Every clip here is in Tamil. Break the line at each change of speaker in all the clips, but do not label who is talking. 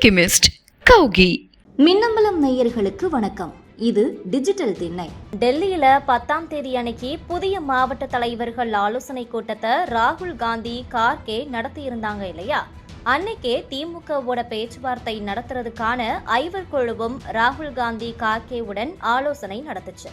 அல்கெமிஸ்ட் கௌகி
மின்னம்பலம் நேயர்களுக்கு வணக்கம். இது டிஜிட்டல் திண்ணை
டெல்லியில பத்தாம் தேதி அன்னைக்கு புதிய மாவட்ட தலைவர்கள் ஆலோசனை கூட்டத்தை ராகுல் காந்தி கார்கே நடத்தியிருந்தாங்க இல்லையா? அன்னைக்கே திமுகவோட பேச்சுவார்த்தை நடத்துறதுக்கான ஐவர் குழுவும் ராகுல் காந்தி கார்கேவுடன் ஆலோசனை நடத்துச்சு.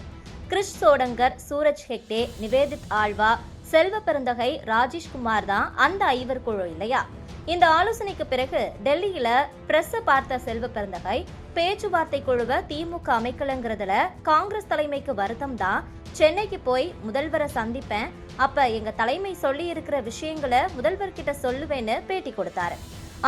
கிறிஷ் சோடங்கர் சூரஜ் ஹெக்டே நிவேதித் ஆழ்வா செல்வ பெருந்தகை ராஜேஷ்குமார் தான் அந்த ஐவர் குழு இல்லையா? இந்த ஆலோசனைக்கு பிறகு டெல்லியில பிரஸ் பார்த்த செல்வ பெருந்தகை பேச்சுவார்த்தை குழுவை திமுக அமைக்கலங்கிறதுல காங்கிரஸ் தலைமைக்கு வருத்தம் தான். சென்னைக்கு போய் முதல்வரை சந்திப்பேன். அப்ப எங்க தலைமை சொல்லி இருக்கிற விஷயங்களை முதல்வர்கிட்ட சொல்லுவேன்னு பேட்டி கொடுத்தாரு.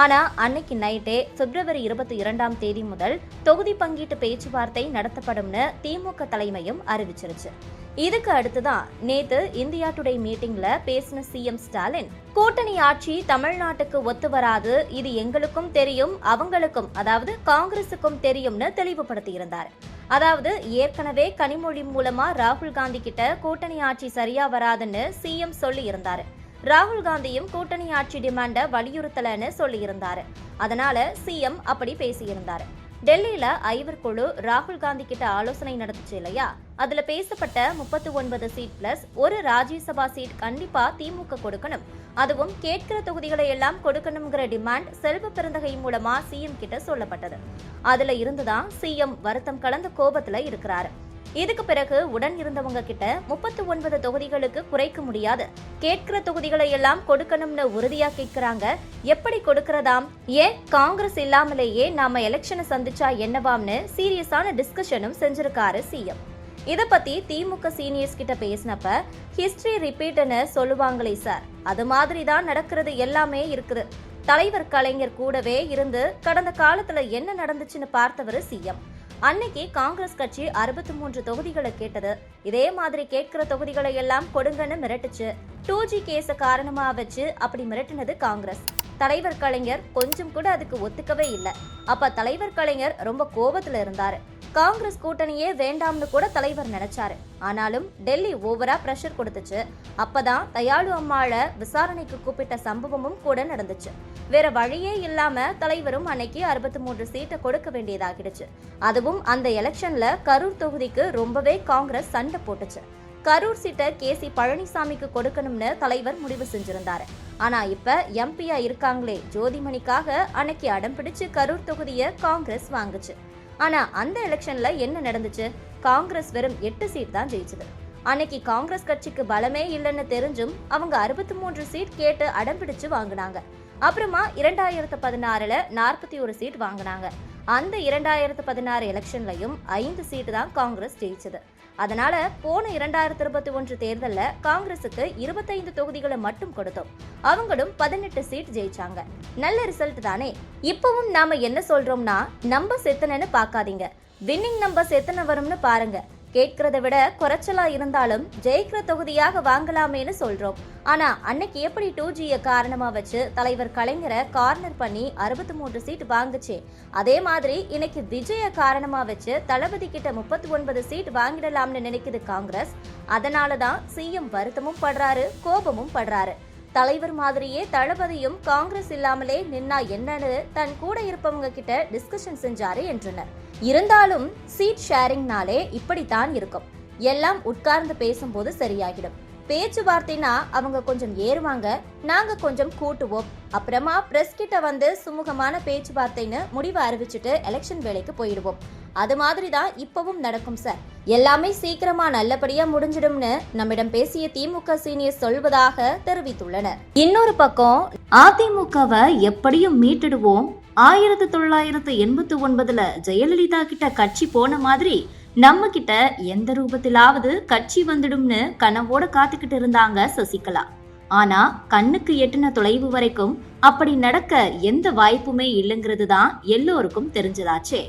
ஆனா அன்னைக்கு நைட்டே பிப்ரவரி இருபத்தி இரண்டாம் தேதி முதல் தொகுதி பங்கீட்டு பேச்சுவார்த்தை நடத்தப்படும்னு திமுக தலைமையும் அறிவிச்சிருச்சு. இதுக்கு அடுத்துதான் நேத்து இந்தியா டுடே மீட்டிங்ல பேசின சிஎம் ஸ்டாலின் கூட்டணி ஆட்சி தமிழ்நாட்டுக்கு ஒத்து வராது இது எங்களுக்கும் தெரியும் அவங்களுக்கும் அதாவது காங்கிரசுக்கும் தெரியும்னு தெளிவுபடுத்தி இருந்தார் அதாவது ஏற்கனவே கனிமொழி மூலமா ராகுல் காந்தி கிட்ட கூட்டணி ஆட்சி சரியா வராதுன்னு சிஎம் சொல்லி இருந்தாரு ராகுல் காந்தியும் கூட்டணி ஆட்சி டிமாண்ட வலியுறுத்தலன்னு சொல்லியிருந்தாரு. அதனால சிஎம் அப்படி பேசியிருந்தாரு. டெல்லியில ஐவர் குழு ராகுல் காந்தி கிட்ட ஆலோசனை நடத்துச்சு இல்லையா? அதுல பேசப்பட்ட முப்பத்தி ஒன்பது சீட் பிளஸ் ஒரு ராஜ்யசபா சீட் கண்டிப்பா திமுக கொடுக்கணும். அதுவும் கேட்கிற தொகுதிகளை எல்லாம் கொடுக்கணுங்கிற டிமாண்ட் செல்வ பிறந்தகை மூலமா சிஎம் கிட்ட சொல்லப்பட்டது. அதுல இருந்துதான் சிஎம் வருத்தம் கலந்த கோபத்துல இருக்கிறாரு. இதுக்கு பிறகு உடன் இருந்தவங்க கிட்ட முப்பத்தி ஒன்பது தொகுதிகளுக்கு குறைக்க முடியாது. கேட்கிற தொகுதிகளை எல்லாம் கொடுக்கணும்னு உறுதியா கேட்கிறாங்க. எப்படி கொடுக்கறதாம்? ஏன் காங்கிரஸ் இல்லாமலேயே நாம எலெக்ஷனை சந்திச்சா என்னவாம்னு சீரியஸான டிஸ்கஷனும் செஞ்சிருக்காரு சிஎம் இத பத்தி திமுக சீனியர்ஸ் கிட்ட பேசினப்ப ஹிஸ்டரி ரிப்பீட்னு சொல்லுவாங்களே சார். அது மாதிரி தான் நடக்கிறது எல்லாமே இருக்குது. தலைவர் கலைஞர் கூடவே இருந்து கடந்த காலத்துல என்ன நடந்துச்சுன்னு பார்த்தவர் சிஎம் அன்னைக்கு காங்கிரஸ் கட்சி அறுபத்தி மூன்று தொகுதிகளை கேட்டது. இதே மாதிரி கேட்கிற தொகுதிகளை எல்லாம் கொடுங்கன்னு மிரட்டுச்சு. டூ ஜி கேஸ காரணமா வச்சு அப்படி மிரட்டினது காங்கிரஸ். தலைவர் கலைஞர் கொஞ்சம் கூட அதுக்கு ஒத்துக்கவே இல்லை. அப்ப தலைவர் கலைஞர் ரொம்ப கோபத்துல இருந்தாரு. காங்கிரஸ் கூட்டணியே வேண்டாம்னு கூட தலைவர் நினைச்சாரு. ஆனாலும் டெல்லி ஓவரா பிரஷர் கொடுத்துச்சு. அப்பதான் தயாளு அம்மாள விசாரணைக்கு கூப்பிட்ட சம்பவமும் கூட நடந்துச்சு. வேற வழியே இல்லாம தலைவரும் அன்னைக்கு அறுபத்தி மூன்று சீட்டை கொடுக்க வேண்டியதாகிடுச்சு. அதுவும் அந்த எலெக்ஷன்ல கரூர் தொகுதிக்கு ரொம்பவே காங்கிரஸ் சண்டை போட்டுச்சு. கரூர் சீட்டை கே சி பழனிசாமிக்கு கொடுக்கணும்னு தலைவர் முடிவு செஞ்சிருந்தாரு. ஆனா இப்ப எம்பியா இருக்காங்களே ஜோதிமணிக்காக அன்னைக்கு அடம் பிடிச்சு கரூர் தொகுதியை காங்கிரஸ் வாங்குச்சு. ஆனால் அந்த எலெக்ஷனில் என்ன நடந்துச்சு? காங்கிரஸ் வெறும் எட்டு சீட் தான் ஜெயிச்சது. அன்னைக்கு காங்கிரஸ் கட்சிக்கு பலமே இல்லைன்னு தெரிஞ்சும் அவங்க அறுபத்தி மூன்று சீட் கேட்டு அடம் பிடிச்சு வாங்கினாங்க. அப்புறமா இரண்டாயிரத்து பதினாறுல நாற்பத்தி ஒரு சீட் வாங்கினாங்க. அந்த இரண்டாயிரத்து பதினாறு எலெக்ஷன்லையும் ஐந்து சீட்டு தான் காங்கிரஸ் ஜெயிச்சது. அதனால போன இரண்டாயிரத்தி இருபத்தி ஒன்று தேர்தலில் காங்கிரஸுக்கு இருபத்தைந்து தொகுதிகளை மட்டும் கொடுத்தோம். அவங்களும் பதினெட்டு சீட் ஜெயிச்சாங்க. நல்ல ரிசல்ட் தானே? இப்பவும் நாம என்ன சொல்றோம்னா நம்பர்ஸ் எத்தனைன்னு பார்க்காதீங்க. வின்னிங் நம்பர்ஸ் எத்தனை வரும்னு பாருங்க. கேட்கறத விட குறைச்சலா இருந்தாலும் ஜெயிக்கிற தொகுதியாக வாங்கலாமேன்னு சொல்றோம். ஆனா அன்னைக்கு எப்படி டூ ஜிய காரணமா வச்சு தலைவர் கலைஞரை கார்னர் பண்ணி அறுபத்தி மூன்று சீட் வாங்குச்சே? அதே மாதிரி இன்னைக்கு விஜய காரணமா வச்சு தளபதி கிட்ட முப்பத்தி ஒன்பது சீட் வாங்கிடலாம்னு நினைக்குது காங்கிரஸ். அதனால தான் சிஎம் வருத்தமும் படுறாரு கோபமும் படுறாரு. தலைவர் மாதிரியே தளபதியும் காங்கிரஸ் இல்லாமலே நின்னா என்னன்னு தன் கூட இருப்பவங்க கிட்ட டிஸ்கஷன் செஞ்சாரு என்றனர். இருந்தாலும் சீட் ஷேரிங்னாலே இப்படித்தான் இருக்கும். எல்லாம் உட்கார்ந்து பேசும்போது சரியாகிடும். பேச்சுவார்த்தைனா அவங்க கொஞ்சம் ஏறுவாங்க. நாங்க கொஞ்சம் கூட்டுவோம். அப்புறமா பிரஸ் கிட்ட வந்து சுமூகமான பேச்சுவார்த்தைன்னு முடிவு அறிவிச்சுட்டு எலெக்ஷன் வேலைக்கு போயிடுவோம். அது மாதிரி தான் இப்பவும் நடக்கும் சார் எல்லாமே சீக்கிரமா நல்லபடியா முடிஞ்சிடும்னு நம்மிடம் பேசிய திமுக சீனியர் சொல்வதாக தெரிவித்துள்ளனர். இன்னொரு பக்கம் அதிமுகவை எப்படியும் மீட்டிடுவோம். ஆயிரத்தி தொள்ளாயிரத்து எண்பத்தி ஒன்பதுல ஜெயலலிதா கிட்ட கட்சி போன மாதிரி நம்ம கிட்ட எந்த ரூபத்திலாவது கட்சி வந்துடும்னு கனவோட காத்துக்கிட்டு இருந்தாங்க சசிகலா. ஆனா கண்ணுக்கு எட்டின தொலைவு வரைக்கும் அப்படி நடக்க எந்த வாய்ப்புமே இல்லைங்கிறது தான் எல்லோருக்கும் தெரிஞ்சதாச்சே.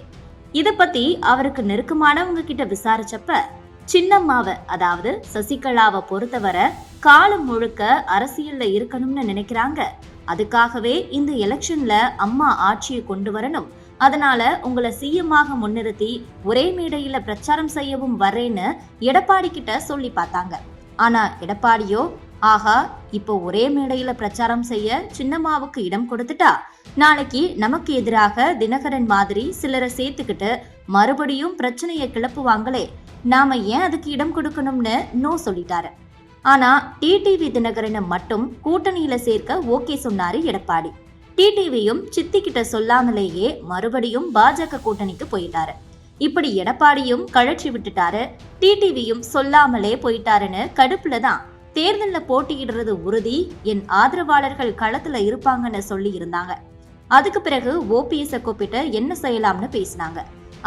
இத பத்தி அவருக்கு நெருக்கமானவங்க கிட்ட விசாரிச்சப்ப சின்னம்மாவை அதாவது சசிகலாவை பொறுத்தவரை காலம் முழுக்க அரசியல்ல இருக்கணும்னு நினைக்கிறாங்க. அதுக்காகவே இந்த எலெக்ஷன்ல அம்மா ஆட்சியை கொண்டு வரணும். அதனால உங்களை சிஎம்மாக முன்னிறுத்தி ஒரே மேடையில பிரச்சாரம் செய்யவும் வரேன்னு எடப்பாடி கிட்ட சொல்லி பார்த்தாங்க. ஆனா எடப்பாடியோ ஆஹா இப்போ ஒரே மேடையில பிரச்சாரம் செய்ய சின்னம்மாவுக்கு இடம் கொடுத்துட்டா? நாளைக்கு நமக்கு எதிராக தினகரன் மாதிரி சிலரை சேர்த்துக்கிட்டு மறுபடியும் பிரச்சனையை கிளப்புவாங்களே நாம ஏன் அதுக்கு இடம் கொடுக்கணும்னு நோ சொல்லிட்டாரு. ஆனா டிடிவி தினகரனை மட்டும் கூட்டணியில சேர்க்க ஓகே சொன்னாரு எடப்பாடி. டிடிவியும் சித்தி கிட்ட சொல்லாமலேயே மறுபடியும் பாஜக கூட்டணிக்கு போயிட்டாரு. இப்படி எடப்பாடியும் கழற்றி விட்டுட்டாரு டிடிவியும் சொல்லாமலே போயிட்டாருன்னு கடுப்புல தான் தேர்தலில் போட்டியிடுறது உறுதி என் ஆதரவாளர்கள் களத்துல இருப்பாங்கன்னு சொல்லி இருந்தாங்க. அதுக்கு பிறகு ஓபிஎஸ் கூப்பிட்டு என்ன செய்யலாம்னு பேசினாங்க.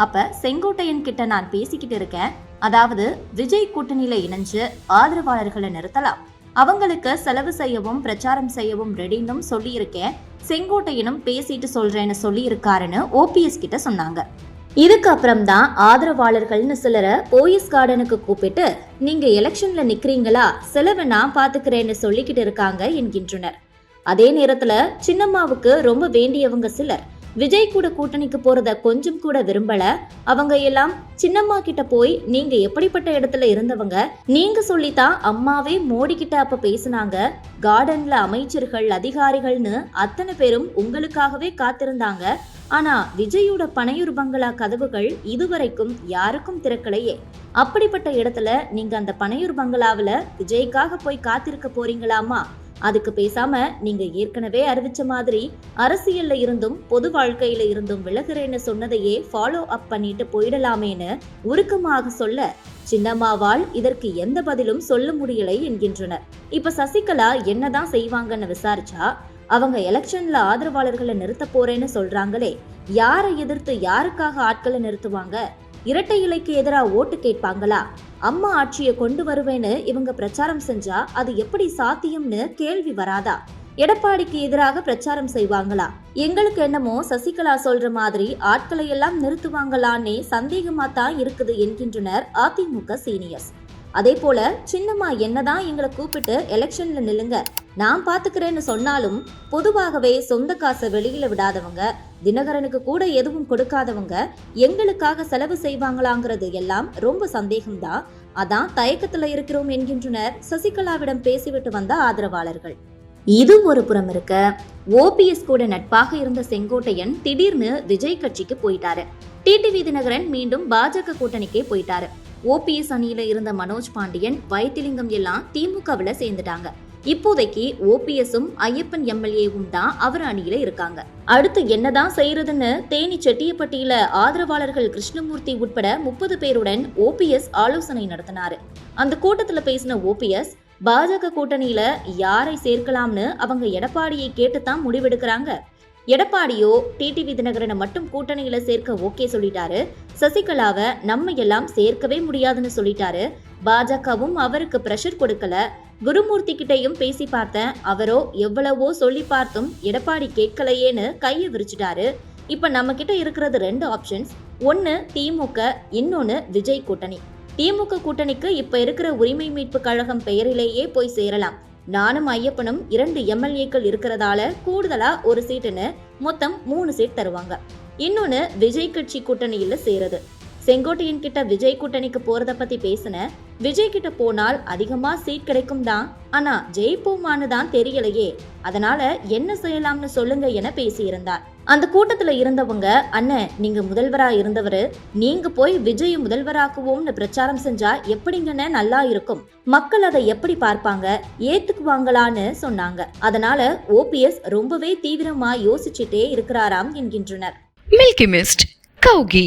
அப்ப செங்கோட்டையன் கிட்ட நான் பேசிக்கிட்டு இருக்கேன் அதாவது விஜய் கூட்டணியில இணைஞ்சு ஆதரவாளர்களை நிறுத்தலாம். அவங்களுக்கு செலவு செய்யவும் பிரச்சாரம் செய்யவும் ரெடின்னும் சொல்லியிருக்கேன். செங்கோட்டையனும் பேசிட்டு சொல்றேன்னு சொல்லியிருக்காருன்னு ஓபிஎஸ் கிட்ட சொன்னாங்க. இதுக்கு தான் ஆதரவாளர்கள்னு சிலரை போயஸ் கார்டனுக்கு கூப்பிட்டு நீங்க எலெக்ஷன்ல நிக்கிறீங்களா? செலவை நான் பாத்துக்கிறேன்னு சொல்லிக்கிட்டு இருக்காங்க என்கின்றனர். அதே நேரத்துல சின்னம்மாவுக்கு ரொம்ப வேண்டியவங்க சிலர். விஜய் கூட கூட்டணிக்கு போறத கொஞ்சம் கூட விரும்பல. அவங்க எல்லாம் சின்னம்மா கிட்ட போய் நீங்க எப்படிப்பட்ட இடத்துல இருந்தவங்க? நீங்க சொல்லித்தான் அம்மாவே மோடி கிட்ட அப்ப பேசுனாங்க. கார்டன்ல அமைச்சர்கள் அதிகாரிகள்னு அத்தனை பேரும் உங்களுக்காகவே காத்திருந்தாங்க. ஆனா விஜயோட பனையூர் பங்களா கதவுகள் இதுவரைக்கும் யாருக்கும் திறக்கலையே. அப்படிப்பட்ட இடத்துல நீங்க அந்த பனையூர் பங்களாவில் விஜய்க்காக போய் காத்திருக்க போறீங்களாமா அதுக்கு பேசாம நீங்க ஏற்கனவே அறிவிச்ச மாதிரி அரசியல்ல இருந்தும் பொது வாழ்க்கையில இருந்தும் விலகுறேன்னு சொன்னதையே ஃபாலோ அப் பண்ணிட்டு போயிடலாமேன்னு உருக்கமாக சொல்ல சின்னம்மாவால் இதற்கு எந்த பதிலும் சொல்ல முடியலை என்கின்றனர். இப்ப சசிகலா என்னதான் செய்வாங்கன்னு விசாரிச்சா அவங்க எலெக்ஷன்ல ஆதரவாளர்களை நிறுத்த போறேன்னு சொல்றாங்களே யாரை எதிர்த்து யாருக்காக ஆட்களை நிறுத்துவாங்க? இரட்டை இலைக்கு எதிராக ஓட்டு கேட்பாங்களா? அம்மா ஆட்சியை கொண்டு வருவேன்னு இவங்க பிரச்சாரம் செஞ்சா அது எப்படி சாத்தியம்னு கேள்வி வராதா? எடப்பாடிக்கு எதிராக பிரச்சாரம் செய்வாங்களா? எங்களுக்கு என்னமோ சசிகலா சொல்ற மாதிரி ஆட்களை எல்லாம் நிறுத்துவாங்களான்னே சந்தேகமா தான் இருக்குது என்கின்றனர் அதிமுக சீனியர்ஸ். அதே போல சின்னம்மா என்னதான் எங்களை கூப்பிட்டு எலெக்ஷன்ல நில்லுங்க நான் பாத்துக்கிறேன்னு சொன்னாலும் பொதுவாகவே சொந்த காசை வெளியில விடாதவங்க தினகரனுக்கு கூட எதுவும் கொடுக்காதவங்க எங்களுக்காக செலவு செய்வாங்களாங்கிறது எல்லாம் ரொம்ப சந்தேகம்தான் அதான் தயக்கத்துல இருக்கிறோம் என்கின்றனர் சசிகலாவிடம் பேசிவிட்டு வந்த ஆதரவாளர்கள். இது ஒரு புறம் இருக்க ஓபிஎஸ் கூட நட்பாக இருந்த செங்கோட்டையன் திடீர்னு விஜய் கட்சிக்கு போயிட்டாரு. டிடிவி தினகரன் மீண்டும் பாஜக கூட்டணிக்கே போயிட்டாரு. ஓபிஎஸ் அணியில இருந்த மனோஜ் பாண்டியன் வைத்திலிங்கம் எல்லாம் திமுகவில் சேர்ந்துட்டாங்க. இப்போதைக்கு ஓபிஎஸும் ஐயப்பன் எம்எல்ஏவும் தான் அவர் அணியில இருக்காங்க. அடுத்து என்னதான் செய்யறதுன்னு தேனி செட்டியப்பட்டியில ஆதரவாளர்கள் கிருஷ்ணமூர்த்தி உட்பட முப்பது பேருடன் ஓபிஎஸ் ஆலோசனை நடத்தினாரு. அந்த கூட்டத்துல பேசின ஓபிஎஸ் பாஜக கூட்டணியில யாரை சேர்க்கலாம்னு அவங்க எடப்பாடியை கேட்டுத்தான் முடிவெடுக்கிறாங்க. எடப்பாடியோ டிடிவி தினகரனை மட்டும் கூட்டணியில சேர்க்க ஓகே சொல்லிட்டாரு. சசிகலாவை நம்ம எல்லாம் சேர்க்கவே முடியாதுன்னு சொல்லிட்டாரு. பாஜகவும் அவருக்கு பிரஷர் கொடுக்கல. குருமூர்த்தி கிட்டையும் பேசி பார்த்தேன் அவரோ எவ்வளவோ சொல்லி பார்த்தும் எடப்பாடி கேட்கலையேன்னு கையை விரிச்சிட்டாரு. இப்ப நம்ம கிட்ட இருக்கிறது ரெண்டு ஆப்ஷன்ஸ் ஒன்னு திமுக இன்னொன்னு விஜய் கூட்டணி. திமுக கூட்டணிக்கு இப்ப இருக்கிற உரிமை மீட்பு கழகம் பெயரிலேயே போய் சேரலாம். நானும் ஐயப்பனும் இரண்டு எம்எல்ஏக்கள் இருக்கிறதால கூடுதலா ஒரு சீட்டுன்னு மொத்தம் மூணு சீட் தருவாங்க. இன்னொன்னு விஜய் கட்சி கூட்டணியில சேருது. செங்கோட்டையன் கிட்ட விஜய் கூட்டணிக்கு போறத பத்தி பேசின. விஜய் கிட்ட போனால் அதிகமா சீட் கிடைக்கும் தான். ஆனா ஜெயிப்போமான்னு தான் தெரியலையே. அதனால என்ன செய்யலாம்னு சொல்லுங்க என பேசியிருந்தார். அந்த கூட்டத்துல இருந்தவங்க அண்ணன் நீங்க முதல்வரா இருந்தவரு. நீங்க போய் விஜய் முதல்வராக்குவோம்னு பிரச்சாரம் செஞ்சா எப்படிங்கன்னு நல்லா இருக்கும். மக்கள் அதை எப்படி பார்ப்பாங்க? ஏத்துக்குவாங்களான்னு சொன்னாங்க. அதனால ஓபிஎஸ் ரொம்பவே தீவிரமா யோசிச்சுட்டே இருக்கிறாராம் என்கின்றனர்.
Milky mist கௌகி